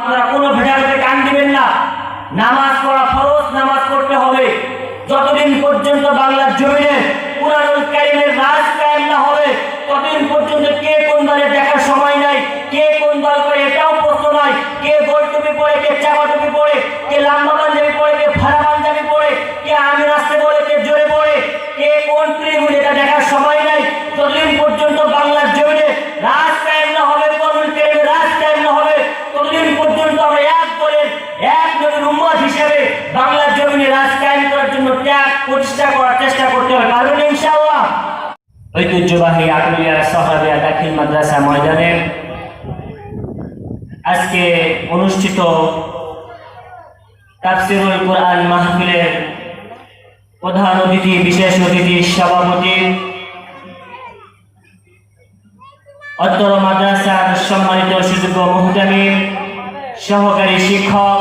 আপনারা কোনো ভিডিওতে কান দিবেন না। নামাজ পড়া ফরজ, নামাজ পড়তে হবে। যতদিন পর্যন্ত বাংলার জমিনে কুরআনুল কারিমের রাজ প্রতিষ্ঠা করার চেষ্টা করতে হবে। ইনশাআল্লাহ ঐতিহ্যবাহী সহাবিয়া দাখিল মাদ্রাসা ময়দানে আজকে অনুষ্ঠিত তাফসিরুল কোরআন মাহফিলের প্রধান অতিথি, বিশেষ অতিথি, সভাপতি, অত্তর মাদ্রাসার সম্মানিত সুযোগ্য মুহতামি সহকারী শিক্ষক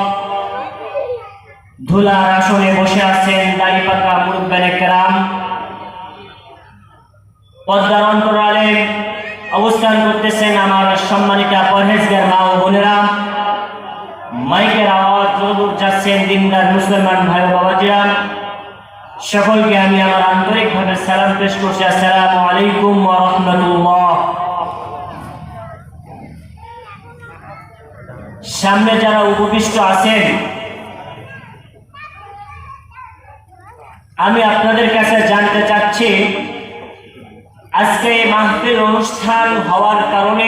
ধুলার আসনে বসে আছেন দাড়িপাকা মুরব্বানে কেরাম। পদ্মার অন্তরালে অবস্থান করতেছেন আমার সম্মানিতা পরহেজগার মা ও বোনেরা। মাইকের আওয়াজ যদূর যাচ্ছেন দিনদার মুসলমান ভাই বাবাজিরা। সকলকে আমি আমার আন্তরিকভাবে সালাম পেশ করছি। আসসালামু আলাইকুম ওয়া রাহমাতুল্লাহ। সামনে যারা উপবিষ্ট আছেন আমি আপনাদের কাছে জানতে চাচ্ছি, আজকে এই মাহফিল অনুষ্ঠান হওয়ার কারণে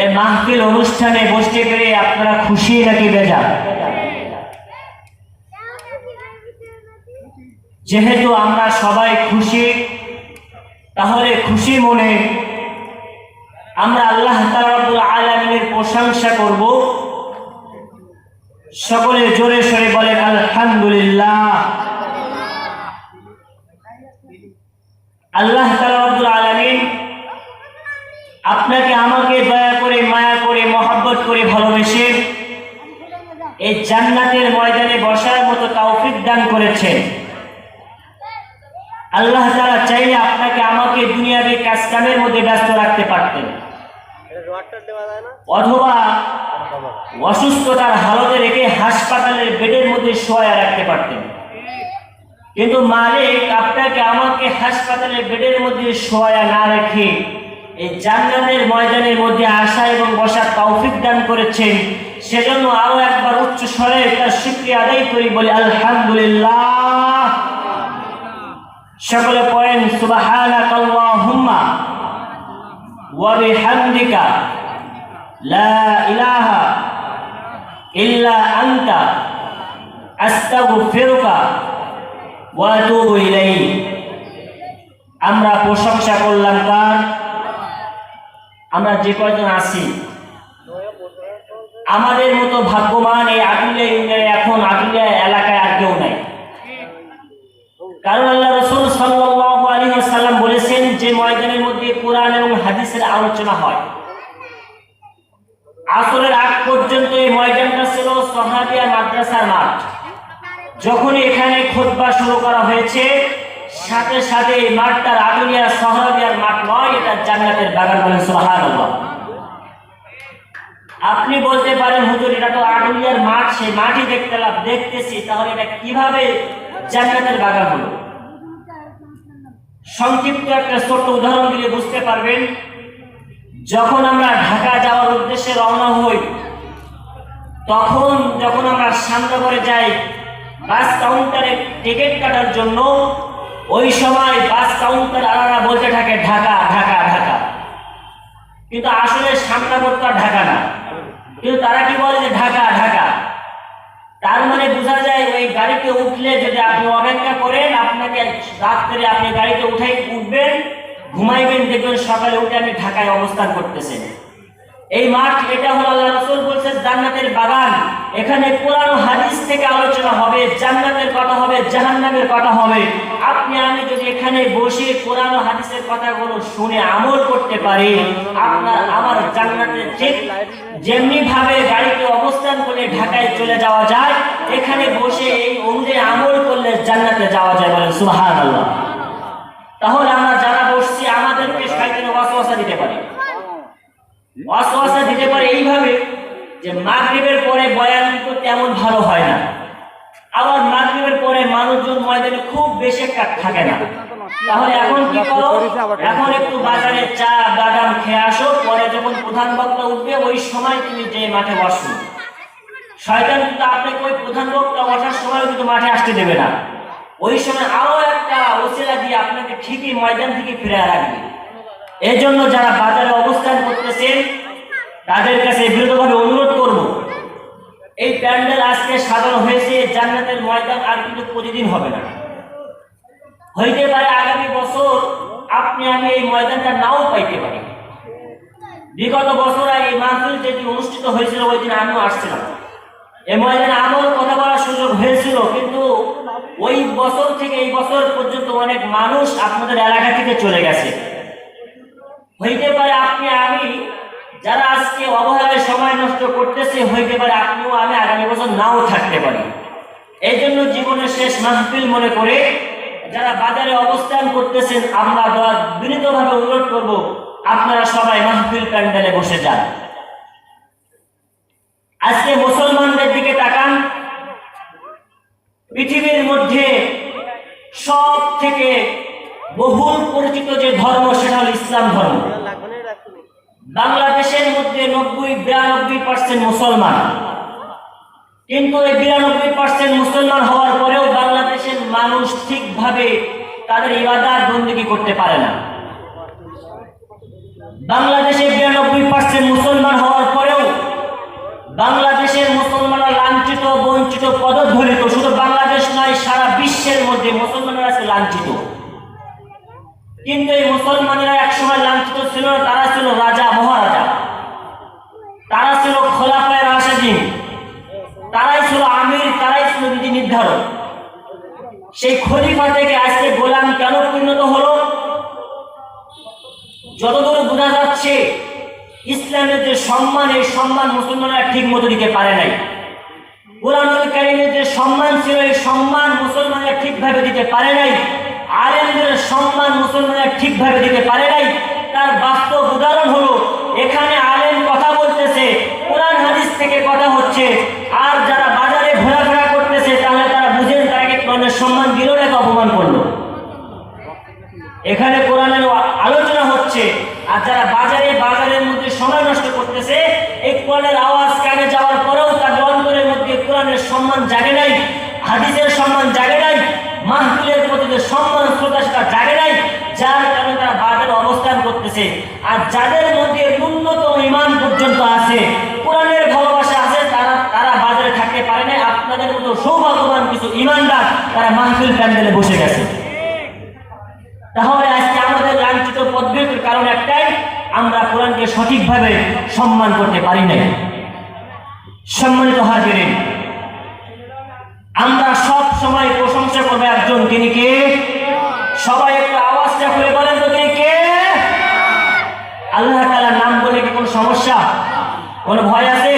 এই মাহফিল অনুষ্ঠানে বসতে পেরে আপনারা খুশি নাকি বেজা যেহেতু আমরা সবাই খুশি, তাহলে খুশি মনে আমরা আল্লাহ তাআলা আলমিনের প্রশংসা করব। সকলে জোরে সরে বলেন, আলহামদুলিল্লাহ। আল্লাহ তাআলা আলমিন আপনাকে আমাকে দয়া করে, মায়া করে, মহব্বত করে ভালোবেসে এই জান্নাতের ময়দানে বসার মতো তৌফিক দান করেছেন। আল্লাহ তাআলা চাইলে আপনাকে আমাকে দুনিয়াবি কাজ কামের মধ্যে ব্যস্ত রাখতে পারতেন। অথবা অসুস্থতার হালতে রেখে হাসপাতালের বেডের মধ্যে শোয়া রাখতে পারতেন। কিন্তু মালিক আপনাকে আমাকে হাসপাতালের বেডের মধ্যে শোয়া না রেখে এই জান্নাতের ময়দানের মধ্যে আসা এবং বসার তৌফিক দান করেছেন। সেজন্য আরও একবার উচ্চ স্বরে তার স্বীকৃতি আদায় করি বলি আলহামদুলিল্লাহ। সকলে পড়েন সুবাহানাক আল্লাহুম্মা ওয়া বিহামদিকা লা ইলাহা ইল্লা আনতা আস্তাগফিরুকা আমরা প্রশংসা করলাম কার? আমরা যে কয়জন আছি? আমাদের মতো ভাগ্যবান এই আটুলিয়া ইউনিয়নে এখন আটুলিয়া এলাকায় আর কেউ নাই। কারণ আল্লাহ রসুল ওয়াসাল্লাম বলেছেন যে ময়দানের মধ্যে কোরআন এবং হাদিসের আলোচনা হয়। আসরের আগ পর্যন্ত এই ময়দানটা ছিল সহাবিয়া মাদ্রাসার মাঠ। যখন এখানে খোদবা শুরু করা হয়েছে, সাথে সাথে এই মাঠটা আটুলিয়া সহাবিয়ার মাঠ নয়, এটা জান্নাতের বাগান বলেন সুবহানাল্লাহ। আপনি বলতে পারেন, হুজুর, এটা তো আটুলিয়ার মাঠ, সেই মাঠই দেখতে দেখতেছি, তাহলে এটা কীভাবে জান্নাতের বাগান হলো? সংক্ষিপ্ত একটা ছোট্ট উদাহরণ দিলে বুঝতে পারবেন, যখন আমরা ঢাকা যাওয়ার উদ্দেশ্যে রওনা হই, তখন যখন আমরা সামনে যাই বাস কাউন্টারে টিকিট কাটার জন্য ওই সময় বাস কাউন্টার আলাদা বলতে থাকে, ঢাকা ঢাকা ঢাকা। কিন্তু আসলে সামনাগরটা ঢাকা না। কিন্তু তারা কি বলে যে ঢাকা ঢাকা? তার মানে বোঝা যায় ওই গাড়িতে উঠলে যদি আপনি অপেক্ষা করেন, আপনাকে রাত্রে আপনি গাড়িতে উঠাই উঠবেন, ঘুমাইবেন, দেখবেন সকালে উঠে আপনি ঢাকায় অবস্থান করতেছেন। এই মাঠ এটা হলো আল্লাহ রসুল বলছেন জান্নাতের বাগান। এখানে ও হাদিস থেকে আলোচনা হবে, জান্নাতের কথা হবে, জাহান্নামের কথা হবে। আপনি, আমি যদি এখানে বসে ও হাদিসের কথাগুলো শুনে আমল করতে পারি, আপনার, আমার জান্নাতে ঠিক যেমনি ভাবে গাড়িতে অবস্থান করে ঢাকায় চলে যাওয়া যায়, এখানে বসে এই অনুযায়ী আমল করলে জান্নাতে যাওয়া যায় বলে, সুবহানাল্লাহ। তাহলে আমরা যারা বসছি, আমাদেরকে শয়তান ওয়াসওয়াসা দিতে পারে। ওয়াসওয়াসা দিতে পারে এইভাবে যে মাগরিবের পরে বয়ান তো তেমন ভালো হয় না। আবার মাগরিবের পরে মানুষজন ময়দানে খুব বেশি একটা থাকে না। তাহলে এখন কি করো? এখন একটু বাজারে চা, বাদাম খেয়ে আসো, পরে যখন প্রধান বক্তা উঠবে, ওই সময় তুমি যে মাঠে বসো। শয়তান কিন্তু আপনাকে ওই প্রধান বক্তা বসার সময় কিন্তু মাঠে আসতে দেবে না। ওই সময় আরও একটা ওসিলা দিয়ে আপনাকে ঠিকই ময়দান থেকে ফিরে রাখবে এই জন্য যারা বাজারে অবস্থান করতেছেন, তাদের কাছে বিরতভাবে অনুরোধ করব। এই প্যান্ডেল আজকে সাজানো হয়েছে, জান্নাতের ময়দান আর কিন্তু প্রতিদিন হবে না। হইতে পারে আগামী বছর আপনি আমি এই ময়দানটা নাও পাইতে পারি। বিগত বছর এই মাহফিল যেটি অনুষ্ঠিত হয়েছিল, ওই দিন আমিও আসছিলাম। এই ময়দানে আমারও কথা বলার সুযোগ হয়েছিল, কিন্তু ওই বছর থেকে এই বছর পর্যন্ত অনেক মানুষ আপনাদের এলাকা থেকে চলে গেছে। হইতে পারে আপনি আমি, যারা আজকে অবহেলায় সময় নষ্ট করতেছে, হইতে পারে আপনিও আমি আগামী বছর নাও থাকতে পারি। এই জন্য জীবনের শেষ মাহফিল মনে করে যারা বাজারে অবস্থান করতেছেন, আমরা বিনীতভাবে অনুরোধ করব, আপনারা সবাই মাহফিল প্যান্ডেলে বসে যান। আজকে মুসলমানদের দিকে তাকান। পৃথিবীর মধ্যে সব থেকে বহুল পরিচিত যে ধর্ম, সেটা হল ইসলাম ধর্ম। বাংলাদেশের মধ্যে নব্বই, বিরানব্বই পার্সেন্ট মুসলমান। কিন্তু এই বিরানব্বই পার্সেন্ট মুসলমান হওয়ার পরেও বাংলাদেশের মানুষ ঠিকভাবে তাদের ইবাদার বন্দী করতে পারে না। বাংলাদেশে বিরানব্বই পার্সেন্ট মুসলমান হওয়ার পরেও বাংলাদেশের মুসলমানরা লাঞ্ছিত, বঞ্চিত পদধ্বনিত শুধু বাংলাদেশ নয়, সারা বিশ্বের মধ্যে মুসলমানরা আছে লাঞ্ছিত। কিন্তু এই মুসলমানেরা একসময় লাঞ্ছিত ছিল তারা ছিল রাজা, মহারাজা। তারা ছিল খোলাফায় রাশেদিন। তারাই ছিল আমির, তারাই ছিল নীতি নির্ধারক। সেই খলিফা থেকে আজকে গোলাম কেন পরিণত হলো? যতদূর বোঝা যাচ্ছে, ইসলামের যে সম্মান, এই সম্মান মুসলমানরা ঠিক মতো দিতে পারে নাই। কোরআনুল কারিমের যে সম্মান ছিল, এই সম্মান মুসলমানরা ঠিকভাবে দিতে পারে নাই। আলেমদের সম্মান মুসলমানরা ঠিকভাবে দিতে পারে নাই। তার বাস্তব উদাহরণ হলো, এখানে আলেম কথা বলতেছে, কোরআন হাদিস থেকে কথা হচ্ছে আর যারা বাজারে ঘোরাফেরা করতেছে তাহলে তারা বুঝেন তাকে কোরআনের সম্মান দিল নাকি অপমান করল এখানে কোরআনের আলোচনা হচ্ছে আর যারা বাজারে বাজারের মধ্যে সময় নষ্ট করতেছে এই কোরআনের আওয়াজ কানে যাওয়ার পরেও তাদের অন্তরের মধ্যে কোরআনের সম্মান জাগে নাই হাদিসের সম্মান জাগে নাই মাহফিলের প্রতি যে সম্মান শ্রদ্ধা সেটা জাগে নাই যার কারণে তারা বাজারে করতেছে আর যাদের মধ্যে ন্যূনতম ইমান পর্যন্ত আছে, কোরআনের ভালোবাসা আছে, তারা তারা বাজারে থাকতে পারে না আপনাদের মতো সৌভাগ্যবান কিছু ইমানদার তারা মাহফিল প্যান্ডেলে বসে গেছে। তাহলে আজকে আমাদের লাঞ্ছিত পদ্ধতির কারণ একটাই, আমরা কোরআনকে সঠিকভাবে সম্মান করতে পারি নাই। সম্মানিত হাজিরিন, আমরা সব সময় প্রশংসা করব একজন, তিনি কে? সবাই একটা আওয়াজটা খুলে কে আল্লাহ নাম বলে কি কোনো সমস্যা? কোন ভয় আছে?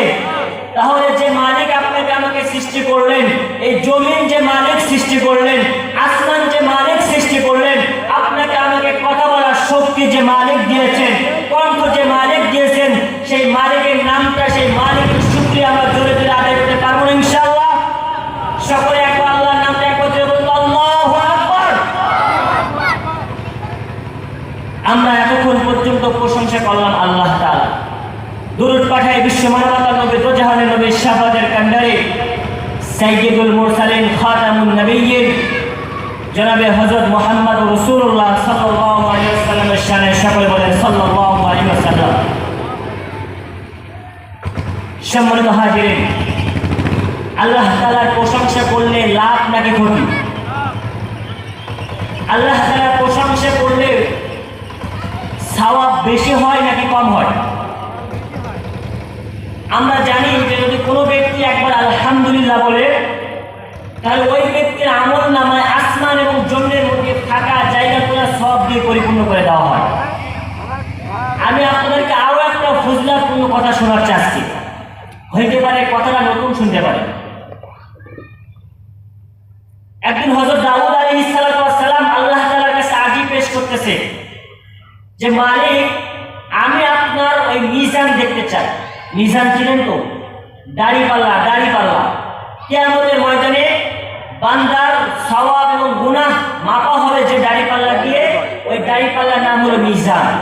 তাহলে যে মালিক আপনাকে আমাকে সৃষ্টি করলেন এই জমিন যে মালিক সৃষ্টি করলেন আসমান যে মালিক সৃষ্টি করলেন আপনাকে আমাকে কথা বলার শক্তি যে মালিক দিয়েছেন কণ্ঠ যে মালিক দিয়েছেন সেই মালিকের নামটা সেই মালিকের শুক্রিয়া আমরা জোরে জোরে আদায় করতে পারব না ইনশাআল্লাহ সকলে একবার আল্লাহর নামটা একবার জোরে বলুন আল্লাহু আকবার আমরা এতক্ষণ পর্যন্ত প্রশংসা করলাম আল্লাহ তাআলা দুরুদ পাঠায় বিশ্ব মানবতার নবী দোজাহানের নবী শাহবাদের কান্ডারে সাইয়্যিদুল মুরসালিন খাতামুন নবিয়্যিন জনাবে হযরত মুহাম্মদ রাসূলুল্লাহ সাল্লাল্লাহু আলাইহি ওয়াসাল্লামের শানে সকলে বলেন, সাল্লাল্লাহু আলাইহি ওয়াসাল্লাম। সম্মানিত হাজিরিন, আল্লাহ তাআলার প্রশংসা করলে লাভ নাকি ক্ষতি? আল্লাহ তাআলার প্রশংসা করলে সওয়াব বেশি হয় নাকি কম হয়? আমরা জানি যে যদি কোনো ব্যক্তি একবার আলহামদুলিল্লাহ বলে, তাহলে ওই ব্যক্তির আমল নামায় আসমান এবং জমিনের মধ্যে থাকা জায়গাগুলো সব দিয়ে পরিপূর্ণ করে দেওয়া হয়। আমি আপনাদেরকে আরও একটা ফজলাপূর্ণ কথা শোনার চাচ্ছি। হইতে পারে কথাটা নতুন শুনতে পারে। একদিন হজরত দাউদ আলী সালাম আল্লাহ তালার কাছে আজই পেশ করতেছে যে, মালিক, আমি আপনার ওই মিজান দেখতে চাই। মিজান ছিলেন তো? দাড়ি পাল্লা দাড়ি পাল্লা কেয়ামতের ময়দানে বান্দার সওয়াব এবং গুনাহ মাপা হবে যে দাড়ি পাল্লা দিয়ে, ওই দাড়ি পাল্লার নাম হলো মিজান।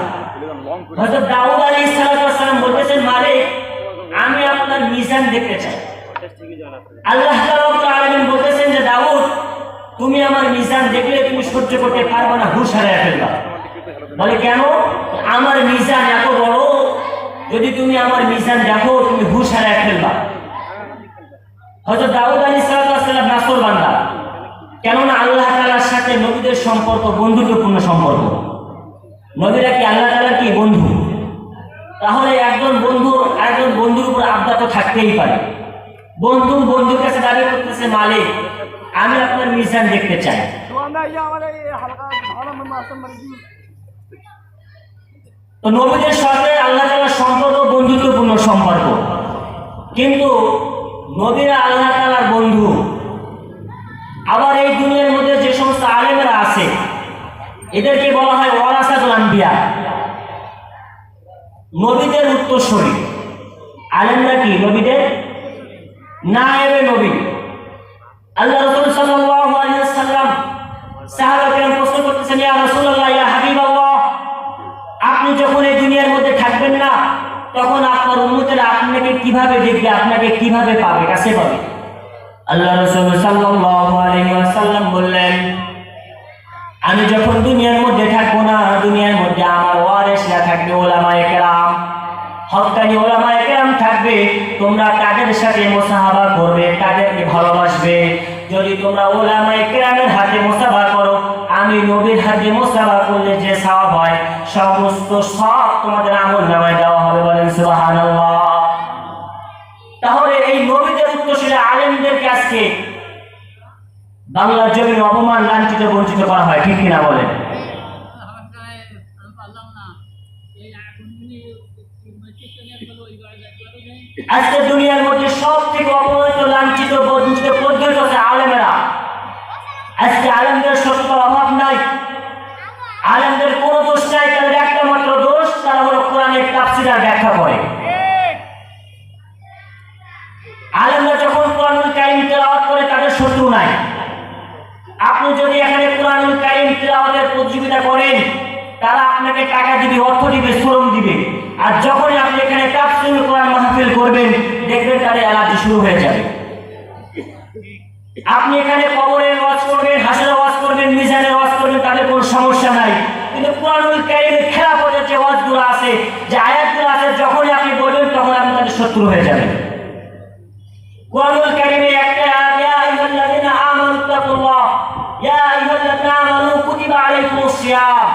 হযরত দাউদ আলাইহিস সালাম বলতেছেন, মালিক, আমি আপনার মিজান দেখতে চাই। আল্লাহ আলামিন বলতেছেন যে, দাউদ, তুমি আমার মিজান দেখলে তুমি সহ্য করতে পারবে না, হুশ হারিয়ে ফেলবা। বলে, কেন? আমার মিজান এত বড়, যদি তুমি আমার মিজান দেখো, তুমি হুশ হারিয়ে ফেলবা। হজরত দাউদ আলী সালাম নাসর বান্দা। কেননা আল্লাহ তালার সাথে নবীদের সম্পর্ক বন্ধুত্বপূর্ণ সম্পর্ক। নবীরা কি আল্লাহ তালা কি বন্ধু? তাহলে একজন বন্ধু আরেকজন বন্ধুর উপর আবদা থাকতেই পারে। বন্ধু বন্ধুর কাছে দাবি করতেছে, মালিক, আমি আপনার মিশন দেখতে চাই। তো নবীদের সঙ্গে আল্লাহ তালার সম্পর্ক বন্ধুত্বপূর্ণ সম্পর্ক। কিন্তু নবীরা আল্লাহ তালার বন্ধু। আবার এই দুনিয়ার মধ্যে যে সমস্ত আলেমেরা আছে, এদেরকে বলা হয় ওয়ারাসাতুল আম্বিয়া নবীদের উত্তরসূরি। আলেমরা কি নবীদের? না এবে নবী। আল্লাহ রাসূল সাল্লাল্লাহু আলাইহি ওয়াসাল্লাম সাহাবাকে প্রশ্ন করতেছেন, ইয়া রাসূলুল্লাহ, ইয়া হাবিবাল্লাহ, আপনি যখন এই দুনিয়ার মধ্যে থাকবেন না তখন আপনার উন্মতেরা আপনাকে কীভাবে দেখবে, আপনাকে কীভাবে পাবে কাছে পাবে আল্লাহ রসুল আলাইহি বললেন, আমি যখন দুনিয়ার মধ্যে থাকব না, দুনিয়ার মধ্যে আমার ওয়ারেসরা থাকবে, ওলামায়ে কেরাম। হকানি ওলামায়ে কেরাম থাকবে, তোমরা তাদের সাথে মোসাহাবা করবে, তাদেরকে ভালোবাসবে। যদি তোমরা ওলামায়ে কেরামের হাতে মোসাফা করো, আমি নবীর হাতে মোসাফা করলে যে সওয়াব হয়, সমস্ত সব তোমাদের আমল নামায় দেওয়া হবে বলেন সুবহানাল্লাহ। তাহলে এই নবীদের উত্তরসূরি আলেমদেরকে আজকে বাংলার জমিন অপমান, লাঞ্ছিত, বঞ্চিত করা হয়, ঠিক কিনা বলেন? আজকে দুনিয়ার মধ্যে সব থেকে অপমানিত, লাঞ্ছিত, বঞ্চিত আজকে আলেমদের সত্যতার অভাব নাই। আলেমদের কোনো দোষ নাই তাদের একটা মাত্র দোষ, তারা হলো কোরআনের তাফসিরার ব্যাখ্যা করে। আলেমরা যখন কোরআনুল কারিম তেলাওয়াত করে, তাদের শত্রু নাই। আপনি যদি এখানে কোরআনুল কারিম তেলাওয়াতের প্রতিযোগিতা করেন, তারা আপনাকে টাকা দিবে, অর্থ দিবে, শ্রম দিবে। আর যখনই আপনি এখানে তাফসিল কোরআন মাহফিল করবেন, দেখবেন তাদের অ্যালার্জি শুরু হয়ে যাবে। আপনি এখানে কবরের ওয়াজ করবেন হাসের ওয়াজ করবেন, মিজানের ওয়াজ করবেন তাদের কোনো সমস্যা নাই। কিন্তু কোরআনুল কারিমের খেলাফতের যে ওয়াজগুলো আছে, যে আয়াতগুলো আছে, যখনই আপনি বলবেন, তখন আপনি তাদের শত্রু হয়ে যাবেন। কোরআনুল কারিমে একটা আমানু তাকুল্লাহ ইয়া আইয়ুহাল্লাযীনা আমানু কুতিবা আলাইকুমুস সিয়াম।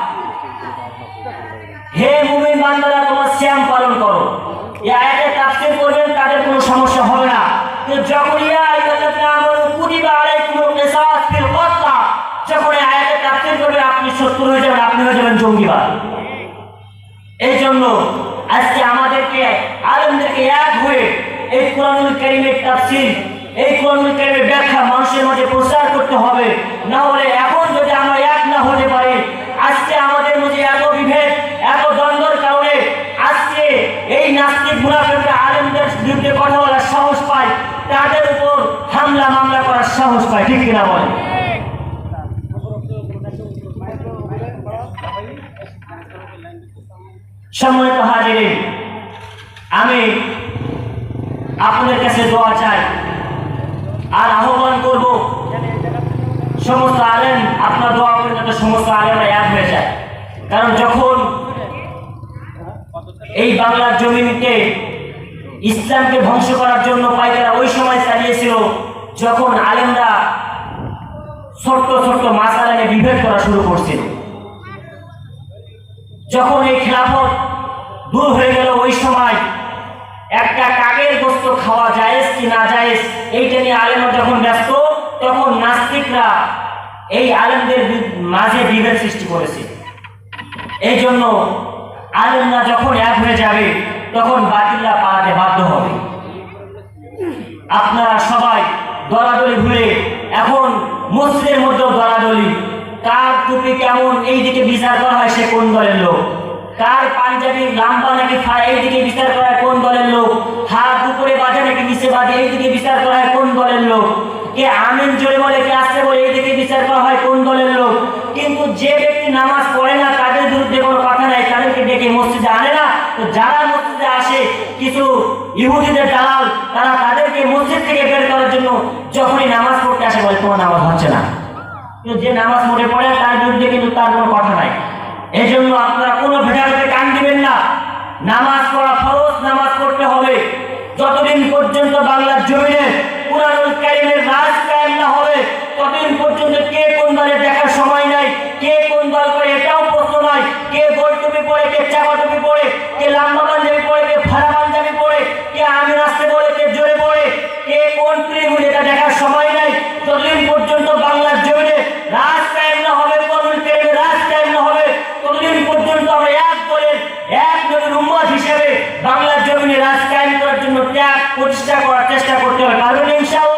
হে মুমিন বান্দারা, তোমরা সিয়াম পালন করো। এই আয়াতে তাফসীর তাদের কোনো সমস্যা হবে না। যখন ইয়া আইয়ুহাল্লাযীনা আমানু কুতিবা আলাইকুমুল কিসাস ফিল কতলা যখন এই আয়াতে তাফসীর করবে আপনি শত্রু হয়ে যাবেন আপনি হয়ে যাবেন জঙ্গিবাদ। এই জন্য আজকে আমাদেরকে আলেমদেরকে এক হয়ে এই কোরআনুল কারিমের তাফসীর, এই কোরআনুল কারিমের ব্যাখ্যা মানুষের মাঝে প্রচার করতে হবে। না হলে এখন যদি আমরা এক না হতে পারি, আজকে আমাদের মধ্যে এত বিভেদ, এত দ্বন্দ্বের কারণে আজকে এই নাস্তিক মুনাফিকরা আলেমদের বিরুদ্ধে কথা বলার সাহস পায়, তাদের উপর হামলা মামলা করার সাহস পায়, ঠিক কিনা বলে সম্মানিত হাজিরিন, আমি আপনাদের কাছে দোয়া চাই আর আহ্বান করব সমস্ত আলেম, আপনার দোয়া করে যাতে সমস্ত আলেমরা এক হয়ে যায়। কারণ যখন এই বাংলার জমিনকে ইসলামকে ধ্বংস করার জন্য পাইকারা ওই সময় চালিয়েছিল, যখন আলেমরা ছোট্ট ছোট্ট মাসালানে বিভেদ করা শুরু করছিল। যখন এই খেলাফত দূর হয়ে গেল ওই সময়। একটা কাকের গোস্ত খাওয়া জায়েজ কি না জায়েজ এইটা নিয়ে আলেমরা যখন ব্যস্ত, তখন নাস্তিকরা এই আলেমদের মাঝে বিভেদ সৃষ্টি করেছে। এই জন্য আলেমরা যখন এক হয়ে যাবে, তখন বাতিলরা পালাতে বাধ্য হবে। আপনারা সবাই দলাদলি ঘুরে, এখন মসজিদের মধ্যেও দলাদলি। কার টুপি কেমন, এই দিকে বিচার করা হয় সে কোন দলের লোক? কার পাঞ্জাবি লাম্বা নাকি ফা এই দিকে বিচার করা কোন দলের লোক? হাত উপরে বাজা নাকি নিচে ফেসিবাদ এইদিকে বিচার করা কোন দলের লোক? কে আমিন জোরে বলে, কে আসতে বলে এইদিকে বিচার করা হয় কোন দলের লোক? কিন্তু যে ব্যক্তি নামাজ পড়ে না, তাদের বিরুদ্ধে কোনো কথা নাই, তাদেরকে ডেকে মসজিদে আনে না। তো যারা মসজিদে আসে, কিছু ইহুদিদের দালাল, তারা তাদেরকে মসজিদ থেকে বের করার জন্য যখনই নামাজ পড়তে আসে বলে, তোমার নামাজ হচ্ছে না। কিন্তু যে নামাজ পড়ে পড়ে, তার বিরুদ্ধে কিন্তু তার কোনো কথা নাই। এই জন্য আপনারা কোনো নামাজ পড়া ফরজ নামাজ পড়তে হবে যতদিন পর্যন্ত বাংলার জমিনে কুরআনুল কারিমের রাজ কায়েম না হবে ততদিন পর্যন্ত কে কোন দলে দেখার সময় নাই কে কোন দল করে এটাও প্রশ্ন নয় কে গোল টুপি পরে কে চাপা টুপি পরে কে লাম্বা পাঞ্জাবি পরে কে ফাড়া পাঞ্জাবি পরে কে আমি আসতে বলে কে জোরে পড়ে কে কোন প্রিয়গুলি এটা দেখার সময় নাই ততদিন পর্যন্ত বাংলার জমিনে রাজ কায়েম না হবে করুন কায়েমে রাজ কায়েম না হবে ততদিন পর্যন্ত আমরা এক দলের এক নবীর উম্মত হিসেবে বাংলার জমিনে রাজ কায়েম করার জন্য ত্যাগ প্রতিষ্ঠা করার চেষ্টা করতে হবে। পারবেন